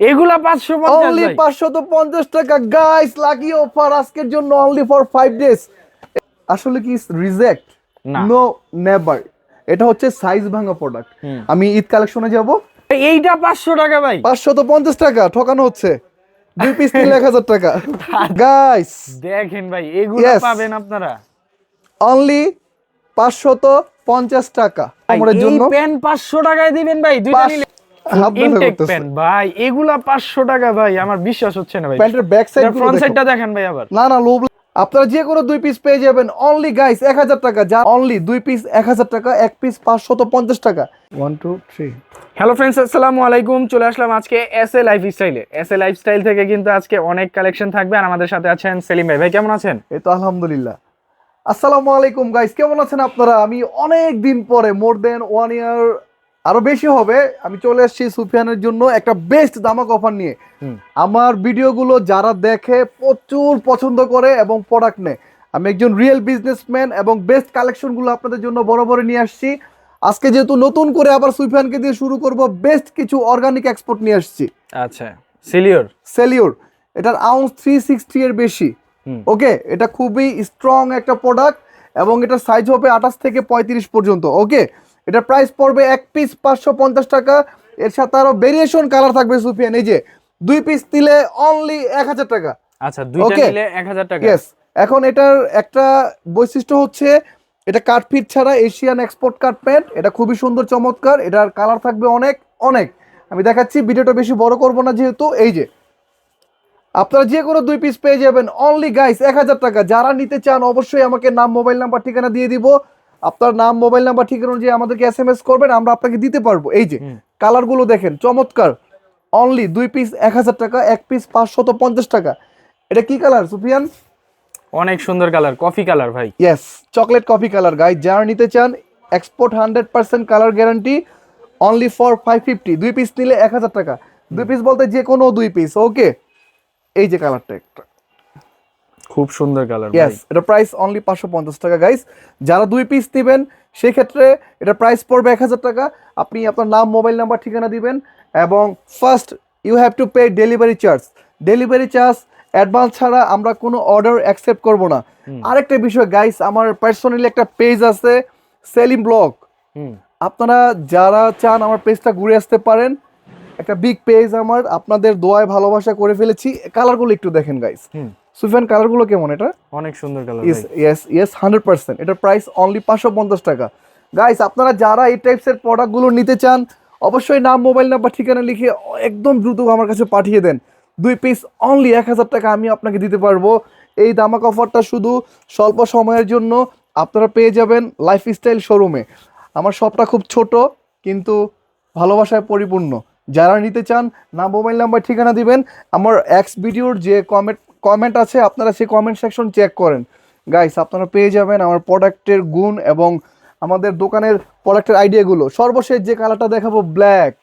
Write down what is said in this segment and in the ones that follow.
এগুলা অনলি পাঁচশত পঞ্চাশ টাকা। গাইস লাকি অফার আজকের জন্য অনলি ফর ডেজ আসলে কি রিজেক্ট নো। নেভার এটা হচ্ছে সাইজ ভাঙা প্রোডাক্ট আমি ঈদ কালেকশনে যাব। এইটা পাঁচশো টাকা ভাই। পাঁচশত পঞ্চাশ টাকা ঠকানো হচ্ছে। দুই পিস তিন এক হাজার টাকা। গাইস দেখেন ভাই এগুলো পাবেন আপনারা। অনলি পাঁচশত পঞ্চাশ টাকা। ভাই, আমাদের এই জন্য পেন পাঁচশো টাকায় দিবেন ভাই দুইটা নিলে ইনটেক করতেছে। ভাই এগুলা পাঁচশো টাকা ভাই আমার বিশ্বাস হচ্ছে না ভাই। প্যান্টের ব্যাক সাইড ফ্রন্ট সাইডটা দেখেন ভাই আবার। না না আপনারা যে কোনো দুই পিস পেয়ে যাবেন। অনলি গাইস এক হাজার টাকা। যা অনলি দুই পিস এক হাজার টাকা এক পিস পাঁচশত পঞ্চাশ টাকা। One two three hello friends আসসালামু আলাইকুম। চলে আসলাম আজকে এস এ লাইফ স্টাইলে এস এ লাইফ স্টাইল থেকে কিন্তু আজকে অনেক কালেকশন থাকবে। আর আমাদের সাথে আছেন সেলিম ভাই। ভাই কেমন আছেন? এই তো আলহামদুলিল্লাহ। আসসালামু আলাইকুম গাইস কেমন আছেন আপনারা? আমি অনেক দিন পরে মোর দেন ওয়ান ইয়ার আরও বেশি হবে। আমি চলে এসেছি সুফিয়ানের জন্য একটা বেস্ট দামাক অফার নিয়ে। আমার ভিডিওগুলো যারা দেখে প্রচুর পছন্দ করে এবং প্রোডাক্ট নেয়। আমি একজন রিয়েল বিজনেসম্যান এবং বেস্ট কালেকশনগুলো আপনাদের জন্য বড় বড় নিয়ে আসছি। আজকে যেহেতু নতুন করে আবার সুফিয়ানকে দিয়ে শুরু করব বেস্ট কিছু অর্গানিক এক্সপোর্ট নিয়ে আসছি। আচ্ছা সেলিওর সেলিওর এটার আউন্স থ্রি সিক্সটি এর বেশি। ওকে এটা খুবই স্ট্রং একটা প্রোডাক্ট এবং এটার সাইজ হবে আঠাশ থেকে পঁয়ত্রিশ পর্যন্ত। ওকে এটার প্রাইস পড়বে এক পিস পাঁচশো পঞ্চাশ টাকা। এর সাথে আরও ভেরিয়েশন কালার থাকবে সুফিয়ান এই যে দুই পিস নিলে অনলি এক হাজার টাকা। আচ্ছা দুইটা. নিলে এক হাজার টাকা। ইয়েস এখন এটার একটা বৈশিষ্ট্য হচ্ছে এটা কাঠফিট ছাড়া এশিয়ান এক্সপোর্ট কাট প্যান্ট এটা খুবই সুন্দর চমৎকার এটার কালার থাকবে অনেক অনেক। আমি দেখাচ্ছি ভিডিওটা বেশি বড় করব না যেহেতু এই যে। আপনারা যে কোনো দুই পিস পেয়ে যাবেন। অনলি গাইস এক হাজার টাকা। যারা নিতে চান অবশ্যই আমাকে নাম মোবাইল নাম্বার ঠিকানা দিয়ে দিব। আপনার নাম মোবাইল নাম্বার ঠিক অনুযায়ী আমাদেরকে এস এম এস করবেন আমরা আপনাকে দিতে পারব। এই যে। কালারগুলো দেখেন চমৎকার। অনলি দুই পিস এক হাজার টাকা এক পিস পাঁচশত পঞ্চাশ টাকা। এটা কি কালার সুফিয়ান? অনেক সুন্দর কালার কফি কালার ভাই। Yes chocolate coffee colour guys যারা নিতে চান export hundred percent colour guarantee only for five fifty দুই পিস নিলে এক হাজার টাকা। দুই পিস বলতে যে কোনো দুই পিস ওকে এই যে কালারটা একটা। খুব সুন্দর কালার ইয়েস এটা প্রাইস অনলি পাঁচশো পঞ্চাশ টাকা গাইস যারা দুই পিস নেবেন সেক্ষেত্রে এটা প্রাইস পড়বে এক হাজার টাকা। আপনি আপনার নাম মোবাইল নাম্বার ঠিকানা দিবেন এবং first you have to pay delivery charge delivery charge advance ছাড়া আমরা কোনো অর্ডার অ্যাকসেপ্ট করব না। আরেকটা বিষয় গাইস আমার পার্সোনালি একটা পেজ আছে সেলিম ব্লগ আপনারা যারা চান আমার পেজটা ঘুরে আসতে পারেন একটা বিগ পেজ আমার। আপনাদের দোয়ায় ভালোবাসা করে ফেলেছি। কালারগুলো একটু দেখেন গাইস সুফিয়ান কালারগুলো কেমন এটা? অনেক সুন্দর colour yes yes hundred percent এটার প্রাইস অনলি পাঁচশো পঞ্চাশ টাকা। গাইস আপনারা যারা এই টাইপসের প্রোডাক্টগুলো নিতে চান অবশ্যই নাম মোবাইল নাম্বার ঠিকানা লিখে একদম দ্রুত আমার কাছে পাঠিয়ে দেন। দুই পিস অনলি এক হাজার টাকা আমি আপনাকে দিতে পারব। এই দামাক অফারটা শুধু স্বল্প সময়ের জন্য আপনারা পেয়ে যাবেন লাইফস্টাইল শোরুমে আমার শপটা খুব ছোট কিন্তু ভালোবাসায় পরিপূর্ণ। যারা নিতে চান না মোবাইল নাম্বার ঠিকানা দিবেন। আমার এক্স ভিডিওর যে কমেন্ট কমেন্ট আছে আপনারা সেই কমেন্ট সেকশন চেক করেন। গাইস আপনারা পেয়ে যাবেন আমার প্রোডাক্টের গুণ এবং আমাদের দোকানের প্রোডাক্টের আইডিয়াগুলো সর্বশেষ যে কালারটা দেখাবো ব্ল্যাক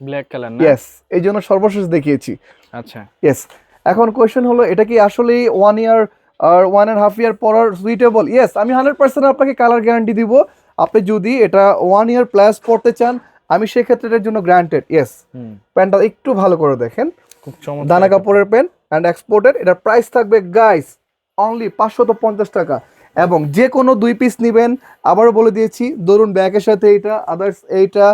ব্ল্যাক কালার না? ইয়েস এই জন্য সর্বশেষ দেখিয়েছি। আচ্ছা। ইয়েস এখন কোয়েশ্চেন হলো এটা কি আসলেই ওয়ান ইয়ার আর ওয়ান অ্যান্ড হাফ ইয়ার পরার সুইটেবল ইয়েস আমি হান্ড্রেড পার্সেন্ট আপনাকে কালার গ্যারান্টি দিব। আপনি যদি এটা ওয়ান ইয়ার প্লাস পড়তে চান আমি সেক্ষেত্রে এটার জন্য গ্রান্টেড ইয়েস প্যান্টটা একটু ভালো করে দেখেন। দানা কাপড়ের পেন অ্যান্ড এক্সপোর্টেড এটার প্রাইস থাকবে গাইস অনলি পাঁচশত পঞ্চাশ টাকা। এবং যে কোনো দুই পিস নেবেন, আবারও বলে দিয়েছি, ধরুন ব্যাগের সাথে এইটা আদার্স এইটা।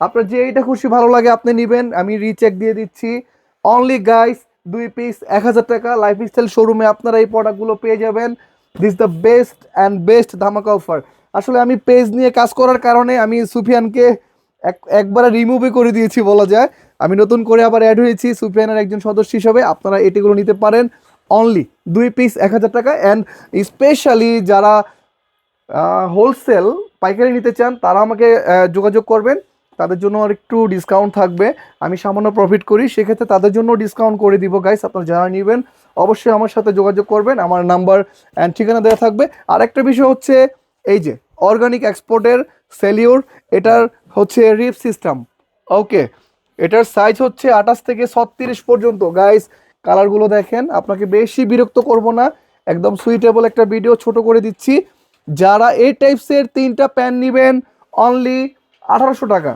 আপনার যে এইটা খুশি ভালো লাগে, আপনি নেবেন, আমি রিচেক দিয়ে দিচ্ছি। অনলি গাইস দুই পিস এক হাজার টাকা। লাইফ স্টাইল শোরুমে আপনারা এই প্রোডাক্টগুলো পেয়ে যাবেন। This the best and best ধামাকা অফার আসলে আমি পেজ নিয়ে কাজ করার কারণে আমি সুফিয়ানকে একবারে রিমুভই করে দিয়েছি বলা যায়। আমি নতুন করে আবার অ্যাড হয়েছি সুফিয়ানের একজন সদস্য হিসেবে। আপনারা এটিগুলো নিতে পারেন অনলি দুই পিস এক হাজার টাকা। অ্যান্ড স্পেশালি যারা হোলসেল পাইকারি নিতে চান, তারা আমাকে যোগাযোগ করবেন। তাদের জন্য আর একটু ডিসকাউন্ট থাকবে। আমি সামান্য প্রফিট করি। সেক্ষেত্রে তাদের জন্য ডিসকাউন্ট করে দিব গাইস আপনারা যারা নেবেন, অবশ্যই আমার সাথে যোগাযোগ করবেন। আমার নাম্বার অ্যান্ড ঠিকানা দেওয়া থাকবে। আর একটা বিষয় হচ্ছে, এই যে অর্গানিক এক্সপোর্টের সেলিওর এটার হচ্ছে রিপ সিস্টেম। ওকে এটার সাইজ হচ্ছে আঠাশ থেকে ছত্রিশ পর্যন্ত। গাইস কালারগুলো দেখেন আপনাকে বেশি বিরক্ত করব না। একদম সুইটেবল একটা ভিডিও ছোট করে দিচ্ছি। যারা এই টাইপসের তিনটা প্যান নেবেন অনলি আঠারোশো টাকা।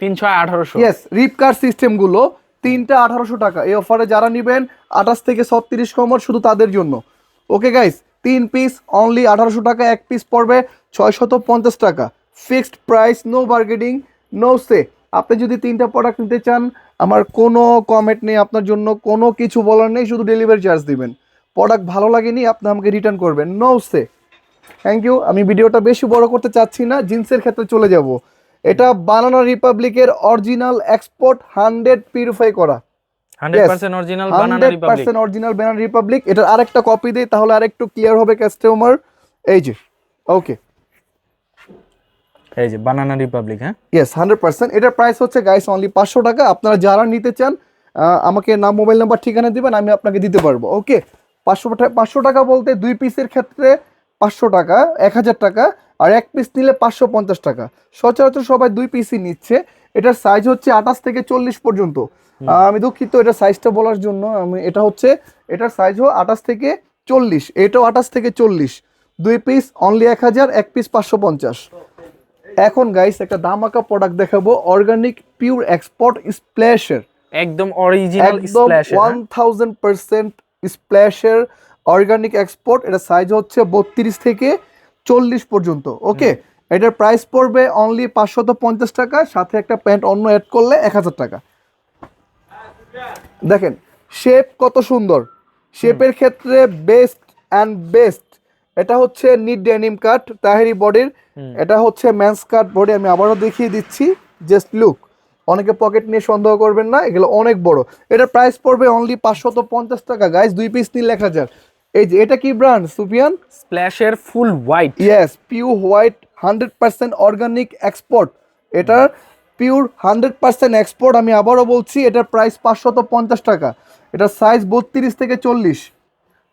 তিন ছয় আঠারোশো। ইয়েস রিপকার সিস্টেমগুলো তিনটা আঠারোশো টাকা। এই অফারে যারা নেবেন আঠাশ থেকে ছত্রিশ কমর শুধু তাদের জন্য। ওকে গাইস তিন পিস অনলি আঠারোশো টাকা এক পিস পড়বে ছয়শত পঞ্চাশ টাকা। Fixed price no bargaining no say আপনি যদি তিনটা প্রোডাক্ট নিতে চান আমার কোনো কমেন্ট নেই আপনার জন্য কোনো কিছু বলার নেই শুধু ডেলিভারি চার্জ দিবেন। প্রোডাক্ট ভালো লাগেনি আপনি আমাকে রিটার্ন করবেন। নো সে থ্যাংক ইউ আমি ভিডিওটা বেশি বড় করতে চাচ্ছি না জিন্সের ক্ষেত্রে চলে যাব। এটা বানানা রিপাবলিকের অরিজিনাল এক্সপোর্ট হান্ড্রেড পিউরিফাই করা। হান্ড্রেড পার্সেন্ট অরিজিনাল রিপাবলিক এটার আরেকটা কপি দিই তাহলে আরেকটু ক্লিয়ার হবে কাস্টমার এই যে ওকে এই যে বানানা রিপাবলিক হ্যাঁ? ইয়েস হান্ড্রেড পার্সেন্ট এটার প্রাইস হচ্ছে গাইস অনলি পাঁচশো টাকা। আপনারা যারা নিতে চান আমাকে নাম মোবাইল নাম্বার ঠিকানা দিবেন আমি আপনাকে দিতে পারব ওকে পাঁচশো পাঁচশো টাকা বলতে দুই পিসের ক্ষেত্রে পাঁচশো টাকা এক হাজার টাকা আর এক পিস নিলে পাঁচশো পঞ্চাশ টাকা। সচরাচর সবাই দুই পিসই নিচ্ছে। এটার সাইজ হচ্ছে আঠাশ থেকে চল্লিশ পর্যন্ত। আমি দুঃখিত এটা সাইজটা বলার জন্য। আমি এটা হচ্ছে এটার সাইজ হো আঠাশ থেকে চল্লিশ। এটাও আঠাশ থেকে চল্লিশ। দুই পিস অনলি এক হাজার এক পিস পাঁচশো পঞ্চাশ। এখন গাইস একটা দামাকা প্রোডাক্ট দেখাবো অর্গানিক পিওর এক্সপোর্ট স্প্ল্যাশের একদম অরিজিনাল একদম স্প্ল্যাশ ওয়ান থাউজেন্ড পার্সেন্ট স্প্ল্যাশের অর্গানিক এক্সপোর্ট এটা সাইজ হচ্ছে বত্রিশ থেকে চল্লিশ পর্যন্ত ওকে এটার প্রাইস পড়বে অনলি পাঁচশত পঞ্চাশ টাকা সাথে একটা প্যান্ট অন্য অ্যাড করলে এক হাজার টাকা। দেখেন শেপ কত সুন্দর। শেপের ক্ষেত্রে বেস্ট অ্যান্ড বেস্ট এটা হচ্ছে নিট ডেনিম কাট তাহেরি বডির। এটা হচ্ছে ম্যান্স কাট বডি আমি আবারও দেখিয়ে দিচ্ছি। জাস্ট লুক অনেকে পকেট নিয়ে সন্দেহ করবেন না এগুলো অনেক বড়। এটার প্রাইস পড়বে অনলি পাঁচশত পঞ্চাশ টাকা। গাইস দুই পিস নিলে এক হাজার। এই যে এটা কি brand Sufiyan স্প্ল্যাশের full white yes pure white hundred percent organic export এটার পিওর হান্ড্রেড পার্সেন্ট এক্সপোর্ট আমি আবারও বলছি এটার প্রাইস পাঁচশত পঞ্চাশ টাকা। এটার সাইজ বত্রিশ থেকে চল্লিশ।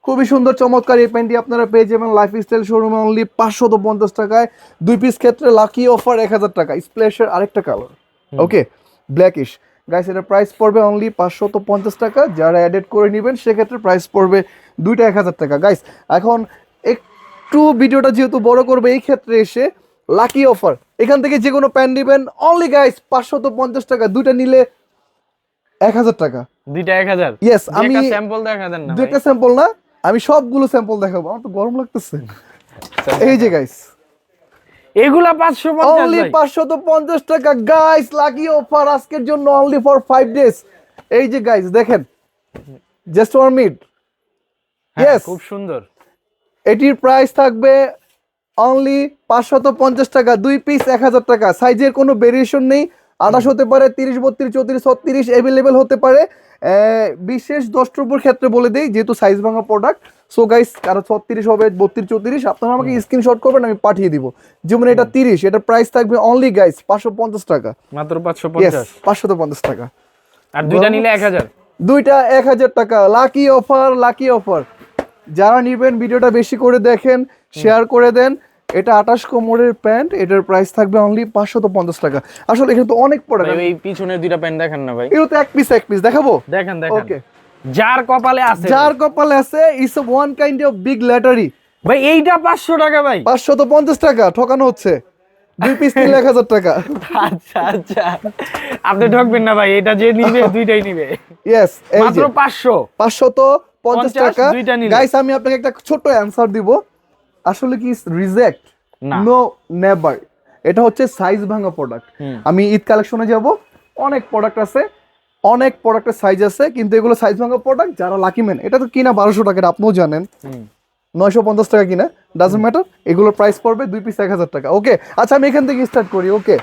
খুবই সুন্দর চমৎকার এই প্যান্টটি আপনারা পেয়ে যাবেন লাইফ স্টাইল শোরুমে অনলি পাঁচশত পঞ্চাশ টাকায়। দুই পিস ক্ষেত্রে লাকি অফার এক হাজার টাকা। স্প্লেশের আরেকটা কালার ওকে ব্ল্যাকিশ গাইস এটা প্রাইস পড়বে অনলি পাঁচশত পঞ্চাশ টাকা। যারা অ্যাডেড করে নেবেন সেক্ষেত্রে প্রাইস পড়বে দুইটা এক হাজার টাকা। গাইস এখন একটু ভিডিওটা যেহেতু বড় করবে এই ক্ষেত্রে এসে লাকি অফার এখান থেকে যে কোনো প্যান্ট নেবেন। অনলি গাইস পাঁচশত পঞ্চাশ টাকা। দুইটা নিলে এক হাজার টাকা। দুইটা এক হাজার? ইয়েস আমি আমি স্যাম্পল দেখা দেন না দুইটা স্যাম্পল না। আমি সবগুলো স্যাম্পল দেখাবো আমার তো গরম লাগতেছে। এই যে গাইস এগুলা পাঁচশো পঞ্চাশ অনলি ভাই। পাঁচশত পঞ্চাশ টাকা। গাইস লাকি অফার আজকের জন্য অনলি ফর ফাইভ ডেজ এই যে গাইস দেখেন। জাস্ট ওয়ান মিট হ্যাঁ, খুব সুন্দর। এটির প্রাইস থাকবে অনলি পাঁচশত পঞ্চাশ টাকা। দুই পিস এক হাজার টাকা। সাইজের কোনো ভেরিয়েশন নেই। আঠাশ হতে পারে তিরিশ বত্রিশ চৌত্রিশ ছত্রিশ অ্যাভেলেবেল হতে পারে। বিশেষ দশটুপুর ক্ষেত্রে বলে দিই যেহেতু সাইজ ভাঙা প্রোডাক্ট সো গাইস কারও ছত্রিশ হবে বত্রিশ চৌত্রিশ আপনারা আমাকে স্ক্রিনশট করবেন আমি পাঠিয়ে দিব। যেমন এটা তিরিশ এটার প্রাইস থাকবে অনলি গাইস পাঁচশো পঞ্চাশ টাকা। মাত্র পাঁচশো পঞ্চাশ। পাঁচশত পঞ্চাশ টাকা। আর দুইটা নিলে এক হাজার। দুইটা এক হাজার টাকা। লাকি অফার লাকি অফার যারা নিবেন ভিডিওটা বেশি করে দেখেন শেয়ার করে দেন। এটা আঠাশ কোমরের প্যান্ট এটার প্রাইস থাকবে অনলি পাঁচশত পঞ্চাশ টাকা। আসলে এখানে তো অনেক প্রোডাক্ট এই পিছনের দুইটা প্যান্ট দেখেন না ভাই। এগুলো তো এক পিস এক পিস দেখাবো? দেখেন দেখেন। ওকে যার কপালে আছে যার কপালে আছে is one kind of big lottery ভাই এইটা পাঁচশো টাকা ভাই। পাঁচশত পঞ্চাশ টাকা ঠকানো হচ্ছে। দুই পিস নিলে এক হাজার টাকা। আচ্ছা আচ্ছা। আপনি ঠকবেন না ভাই এটা যে নিবে দুইটাই নিবে। ইয়েস মাত্র পাঁচশো। পাঁচশত পঞ্চাশ টাকা। গাইস আমি আপনাকে একটা ছোট অ্যান্সার দিব। আসলে কি রিজেক্ট নো। নেভার এটা হচ্ছে সাইজ ভাঙা প্রোডাক্ট আমি ঈদ কালেকশনে যাব অনেক প্রোডাক্ট আছে অনেক প্রোডাক্টের সাইজ আছে কিন্তু এগুলো সাইজ ভাঙা প্রোডাক্ট যারা লাকি ম্যান এটা তো কিনা বারোশো টাকা আপনিও জানেন। নয়শো পঞ্চাশ টাকা কিনা ডাজন্ট ম্যাটার এগুলোর প্রাইস পড়বে দুই পিস এক হাজার টাকা। ওকে আচ্ছা আমি এখান থেকে স্টার্ট করি okay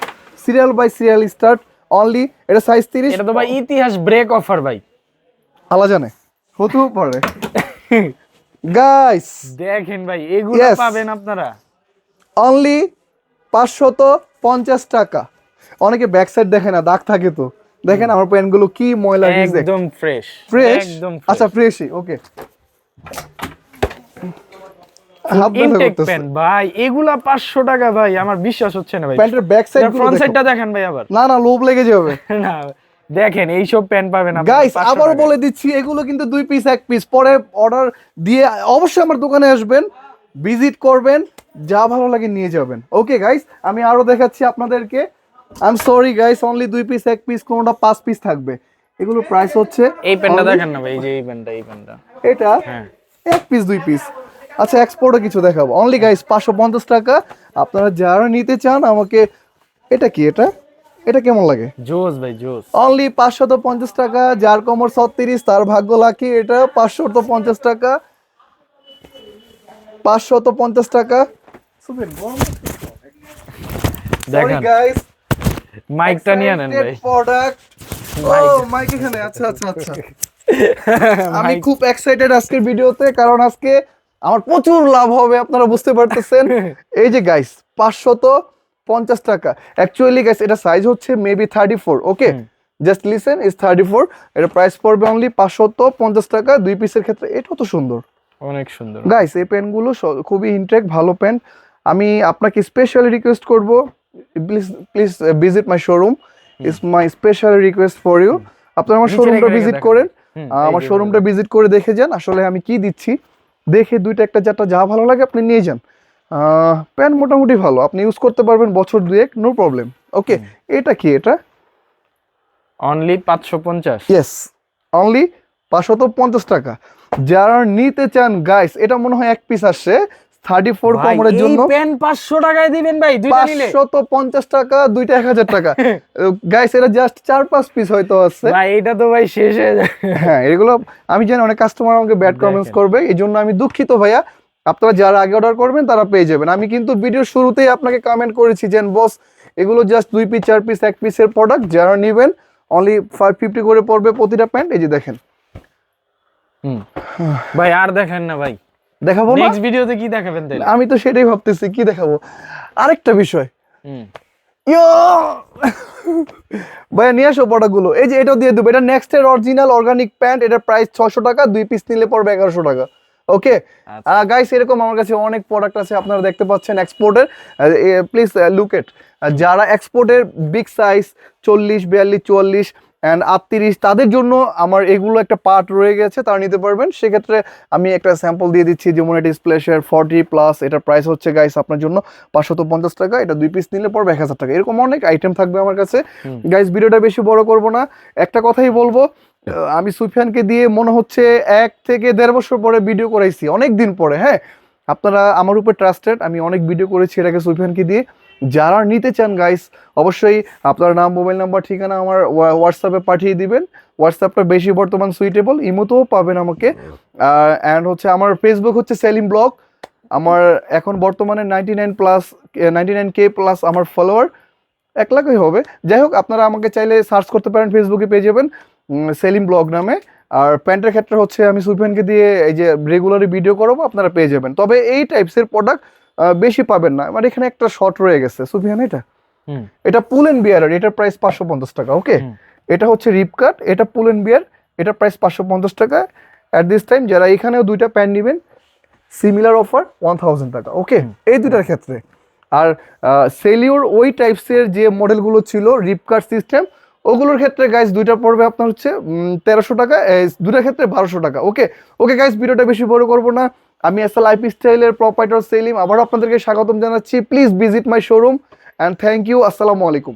serial by serial start only এটা সাইজ তিরিশ। এটা তো ভাই ইতিহাস ব্রেক অফার ভাই। আলা জানে হতেও পারে। গাইস দেখেন ভাই এগুলো. পাবেন আপনারা। অনলি পাঁচশত পঞ্চাশ টাকা। অনেকে ব্যাক সাইড দেখে না দাগ থাকে তো। দেখেন আমার প্যান্টগুলো কি ময়লা একদম ফ্রেশ ফ্রেশ একদম আচ্ছা ফ্রেশই ওকে ভাই এগুলা 500 টাকা ভাই আমার বিশ্বাস হচ্ছে না ভাই। প্যান্টের ব্যাক সাইড ফ্রন্ট সাইডটা দেখেন ভাই আবার। না না লোভ লেগে যাবে। না দেখেন এইসব প্যান্ট পাবেন গাইস 500 আবার বলে দিচ্ছি এগুলো কিন্তু দুই পিস এক পিস পরে অর্ডার দিয়ে অবশ্যই আমার দোকানে আসবেন ভিজিট করবেন যা ভালো লাগে নিয়ে যাবেন। ওকে গাইস আমি আরও দেখাচ্ছি আপনাদেরকে। I am sorry guys only দুই পিস এক পিস কোনোটা পাঁচ পিস থাকবে। এগুলো প্রাইস হচ্ছে এই পেনটা only- দেখেন না ভাই এই যে এই পেনটা এই পেনটা এটা হ্যাঁ। এক পিস দুই পিস আচ্ছা এক্সপোর্টও কিছু দেখাবো। অনলি গাইস পাঁচশো পঞ্চাশ টাকা। আপনারা যারা নিতে চান আমাকে এটা কি এটা? এটা কেমন লাগে? জোস ভাই জোস। অনলি পাঁচশত পঞ্চাশ টাকা যার কমর ছত্রিশ তার ভাগ্য লাকি এটা পাঁচশত পঞ্চাশ টাকা। পাঁচশত পঞ্চাশ টাকা। দেখেন। গাইস মাইকটা নিয়ে নেন ভাই। প্রোডাক্ট ও মাইক এখানে। আচ্ছা আচ্ছা আচ্ছা। আমি খুব এক্সাইটেড আজকের ভিডিওতে কারণ আজকে আমার প্রচুর লাভ হবে আপনারা বুঝতে পারতেছেন। এই যে গাইস পাঁচশত পঞ্চাশ টাকা। অ্যাকচুয়ালি গাইস এটা সাইজ হচ্ছে maybe thirty four okay just listen is thirty four এটা প্রাইস পড়বে অনলি পাঁচশত পঞ্চাশ টাকা দুই পিসের ক্ষেত্রে এটা তো সুন্দর। অনেক সুন্দর। গাইস এই পেনগুলো স- খুবই ইনটেক ভালো পেন আমি আপনাকে স্পেশালি রিকোয়েস্ট করব please please visit my showroom is my special request for you আপনারা আমার শোরুমটা ভিজিট করেন। আমার শোরুমটা ভিজিট করে দেখে যান। আসলে আমি কি দিচ্ছি? দেখে দুইটা একটা চারটা যা ভালো লাগে আপনি নিয়ে যান। প্যান মোটামুটি ভালো। আপনি ইউজ করতে পারবেন বছর দুয়েক নো প্রবলেম ওকে এটা কি এটা? অনলি পাঁচশো পঞ্চাশ। ইয়েস অনলি পাঁচশত পঞ্চাশ টাকা। যারা নিতে চান গাইস এটা মনে হয় এক পিস আসছে থার্টি ফোর কোমরের জন্য। পেন পাঁচশো টাকায় দিবেন ভাই পাঁচশত পঞ্চাশ টাকা দুইটা এক হাজার টাকা। গাইস এটা জাস্ট চার পাঁচ পিস হয়তো আছে। ভাই এটা তো ভাই শেষ হয়ে যায়। হ্যাঁ এগুলো আমি জানি অনেক কাস্টমার আমাকে ব্যাড কমেন্টস করবে। এই জন্য আমি দুঃখিত ভাইয়া। আপনারা যারা আগে অর্ডার করবেন তারা পেয়ে যাবেন। আমি কিন্তু ভিডিওর শুরুতেই আপনাকে কমেন্ট করেছি যে বস এগুলো জাস্ট দুই পিস চার পিস এক পিসের প্রোডাক্ট যারা নেবেন অনলি ফাইভ ফিফটি করে পড়বে প্রতিটা প্যান্ট এই যে দেখেন। হুম। ভাই আর দেখেন না ভাই। দেখাবো নেক্সট ভিডিওতে কি দেখাবেন তাহলে আমি তো সেটাই ভাবতেছি কি দেখাবো? আরেকটা বিষয়। হুম। ইয়ো! ভাইয়া নিয়ে আসো প্রোডাক্টগুলো এই যে এটাও দিয়ে দেবো। এটা নেক্সট এর অরিজিনাল অর্গানিক প্যান্ট এটার প্রাইস ছশো টাকা দুই পিস নিলে পড়বে এগারোশো টাকা। ওকে আচ্ছা। গাইস এরকম আমার কাছে অনেক প্রোডাক্ট আছে আপনারা দেখতে পাচ্ছেন এক্সপোর্টের প্লিজ লুক এট যারা এক্সপোর্টের বিগ সাইজ চল্লিশ বিয়াল্লিশ চুয়াল্লিশ অ্যান্ড আটত্রিশ তাদের জন্য আমার এগুলো একটা পার্ট রয়ে গেছে তারা নিতে পারবেন। সেক্ষেত্রে আমি একটা স্যাম্পল দিয়ে দিচ্ছি যেমন এটা স্প্লেশের ফর্টি প্লাস এটার প্রাইস হচ্ছে গাইস আপনার জন্য পাঁচশত পঞ্চাশ টাকা এটা দুই পিস নিলে পড়বে এক হাজার টাকা। এরকম অনেক আইটেম থাকবে আমার কাছে। গাইস ভিডিওটা বেশি বড় করব না। একটা কথাই বলব আমি সুফিয়ানকে দিয়ে মনে হচ্ছে এক থেকে দেড় বছর পরে ভিডিও করাইছি। অনেক দিন পরে হ্যাঁ? আপনারা আমার উপর ট্রাস্টেড আমি অনেক ভিডিও করেছি এটাকে সুফিয়ানকে দিয়ে। যারা নিতে চান গাইস অবশ্যই আপনার নাম মোবাইল নাম্বার ঠিকানা আমার হোয়াটসঅ্যাপে পাঠিয়ে দিবেন। হোয়াটসঅ্যাপটা বেশি বর্তমান সুইটেবল ইমোতেও পাবেন আমাকে। অ্যান্ড হচ্ছে আমার ফেসবুক হচ্ছে সেলিম ব্লগ আমার এখন বর্তমানে ninety nine plus ninety nine K plus আমার ফলোয়ার এক লাখই হবে। যাই হোক, আপনারা আমাকে চাইলে সার্চ করতে পারেন ফেসবুকে পেয়ে যাবেন। সেলিম ব্লগ নামে। আর প্যান্টের ক্ষেত্রে হচ্ছে আমি সুফিয়ানকে দিয়ে এই যে রেগুলারই ভিডিও করাবো আপনারা পেয়ে যাবেন। তবে এই টাইপসের প্রোডাক্ট বেশি পাবেন না। আমার এখানে একটা শর্ট রয়ে গেছে। সুফিয়ান এটা। এটা পুল এন্ড বিয়ারের এটার প্রাইস পাঁচশো পঞ্চাশ টাকা ওকে এটা হচ্ছে রিপকাট এটা পুল এন্ড বিয়ার এটার প্রাইস পাঁচশো পঞ্চাশ টাকা। অ্যাট দিস টাইম যারা এখানেও দুইটা প্যান্ট নেবেন সিমিলার অফার ওয়ান থাউজেন্ড টাকা ওকে এই দুটার ক্ষেত্রে। আর সেলিওর ওই টাইপসের যে মডেলগুলো ছিল রিপকাট সিস্টেম ওগুলোর ক্ষেত্রে গাইস দুইটা পড়বে আপনার হচ্ছে তেরোশো টাকা দুটার ক্ষেত্রে বারোশো টাকা। ওকে ওকে গাইস ভিডিওটা বেশি বড় করব না। আমি এস লাইফ স্টাইলের প্রপাইটার সেলিম। আবারও আপনাদেরকে স্বাগতম জানাচ্ছি। Please visit my showroom and thank you আসসালামু আলাইকুম।